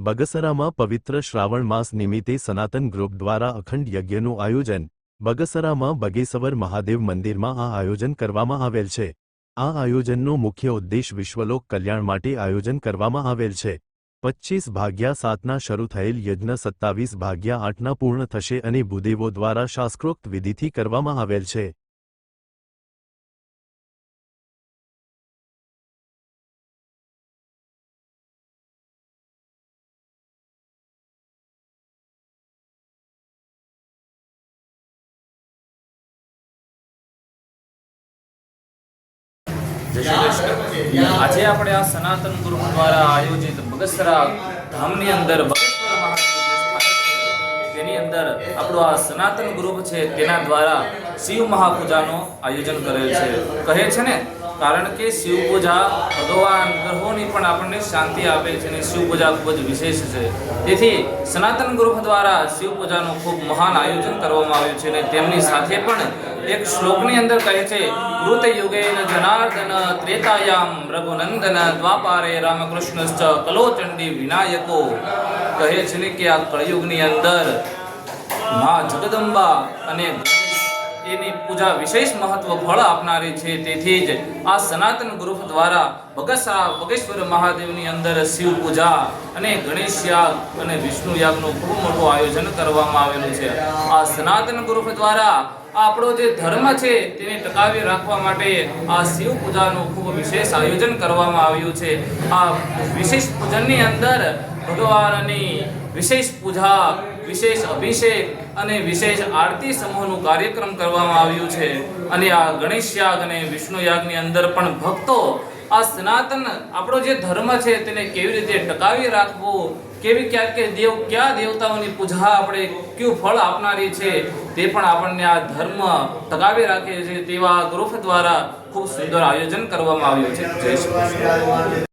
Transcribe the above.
બગસરામાં પવિત્ર શ્રાવણ માસ નિમિત્તે સનાતન ગ્રુપ દ્વારા અખંડ યજ્ઞનું આયોજન, બગસરામાં બગેસવર મહાદેવ મંદિરમાં આ આયોજન કરવામાં આવેલ છે. આ આયોજનનો મુખ્ય ઉદ્દેશ વિશ્વલોક કલ્યાણ માટે આયોજન કરવામાં આવેલ છે. પચ્ચીસ ભાગ્યા સાતના શરૂ થયેલ યજ્ઞ સત્તાવીસ ભાગ્યા આઠના પૂર્ણ થશે અને ભૂદેવો દ્વારા શાસ્ત્રોક્ત વિધિથી કરવામાં આવેલ છે. જય આજે આપણે આ સનાતન ગુરુ દ્વારા આયોજિત બગસરા ધામની અંદર અંદર આપણો આ સનાતન ગ્રુપ છે તેના દ્વારા શિવ મહાપૂજાનું આયોજન કરેલ છે. કહે છે ને, કારણ કે શિવ પૂજા ભગવાન ગ્રહોની પણ આપણને શાંતિ આપે છે અને શિવ પૂજા ખૂબ જ વિશેષ છે. તેથી સનાતન ગ્રુપ દ્વારા શિવ પૂજાનું ખૂબ મહાન આયોજન કરવામાં આવ્યું છે અને તેમની સાથે પણ એક શ્લોકની અંદર કહે છે, કૃત યુગેન જનાર્દન ત્રેતાયામ રઘુનંદન દ્વાપારે રામકૃષ્ણશ્ચ કલોચંડી વિનાયકો. કહે છે ને કે આ કળયુગની અંદર મા જગદંબા અને એની પૂજા વિશેષ મહત્વ ફળ આપનારી છે. તેથી જ આ સનાતન ગ્રુપ દ્વારા બગસરા બગેશ્વર મહાદેવની અંદર શિવ પૂજા અને ગણેશ યાગ અને વિષ્ણુ યાગનું ખૂબ મોટું આયોજન કરવામાં આવેલું છે. આ સનાતન ગ્રુપ દ્વારા આપણો જે ધર્મ છે તેને ટકાવી રાખવા માટે આ શિવ પૂજાનું ખૂબ વિશેષ આયોજન કરવામાં આવ્યું છે. આ વિશેષ પૂજનની અંદર ભગવાનની વિશેષ પૂજા વિશેષ અભિષેક અને વિશેષ આરતી સમૂહનું કાર્યક્રમ કરવામાં આવ્યું છે. અને આ ગણેશ યાગ અને વિષ્ણુ યાગની અંદર પણ ભક્તો આ સનાતન આપણો જે ધર્મ છે તેને કેવી રીતે ટકાવી રાખવો, કેવી ક્યાં કે દેવ કયા દેવતાઓની પૂજા આપણે કયું ફળ આપનારી છે તે પણ આપણને આ ધર્મ ટકાવી રાખે છે તેવા ગ્રુપ દ્વારા ખૂબ સુંદર આયોજન કરવામાં આવ્યું છે. જય શ્રી